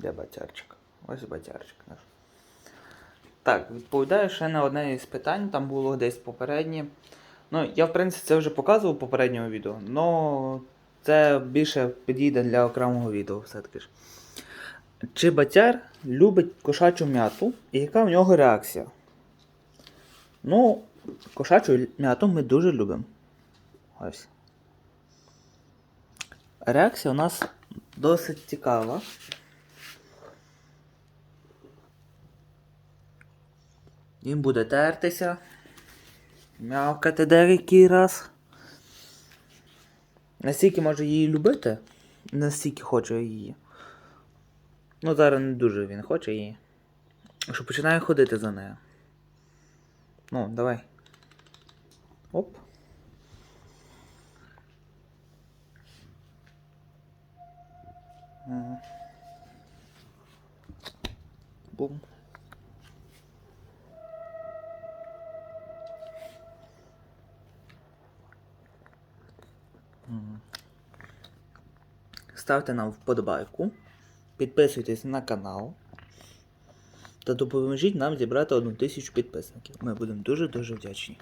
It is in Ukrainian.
Де батярчик? Ось батярчик наш. Так, відповідаю ще на одне із питань, там було десь попереднє. Ну, я в принципі це вже показував в попередньому відео, але це більше підійде для окремого відео все-таки ж. Чи батяр любить кошачу м'яту і яка в нього реакція? Ну, кошачу м'яту ми дуже любимо. Ось. Реакція у нас досить цікава. Він буде тертися. Мявкати деякий раз. Настільки може її любити, настільки хоче її. Ну, зараз не дуже він хоче її. Що починає ходити за нею. Ну, давай. Оп. Бум. Ставте нам вподобайку, підписуйтесь на канал та допоможіть нам зібрати одну тисячу підписників. Ми будемо дуже-дуже вдячні.